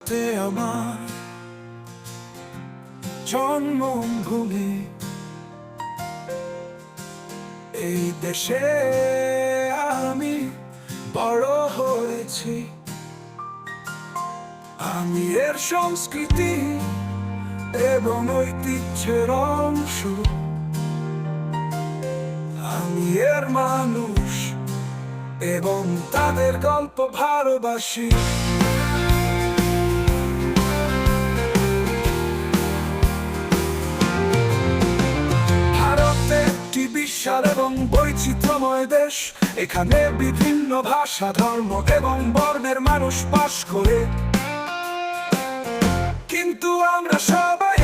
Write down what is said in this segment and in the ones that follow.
তে আমার জন্মভূমি। এই দেশে আমি বড় হয়েছি। আমি এর সংস্কৃতি এবং ঐতিহ্যের অংশ। আমি এর মানুষ এবং তাদের গল্প ভালোবাসি। বৈচিত্র্যময় দেশ। এখানে বিভিন্ন ভাষা, ধর্ম এবং বর্ণের মানুষ বাস করে। কিন্তু আমরা সবাই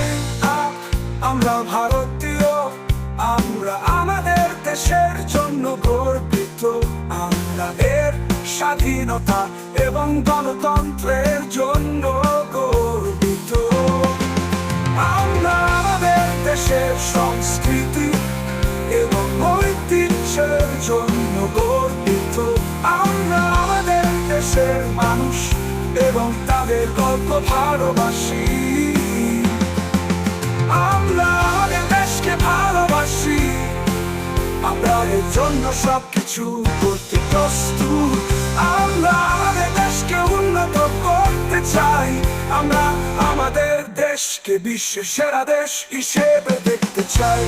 আমরা ভারতীয়, আমরা আমাদের দেশের জন্য গর্বিত। আমরা এর স্বাধীনতা এবং গণতন্ত্রের জন্য গর্বিত। আমরা আমাদের দেশের সংস্কৃতি গর্বিত। আমরা আমাদের দেশের মানুষ এবং তাদের গল্প ভালোবাসি। আমরা আমাদের দেশকে ভালোবাসি। আমরা এর জন্য সবকিছু করতে প্রস্তুত। আমরা আমাদের দেশকে উন্নত করতে চাই। আমরা আমাদের দেশকে বিশ্বের সেরা দেশ হিসেবে দেখতে চাই।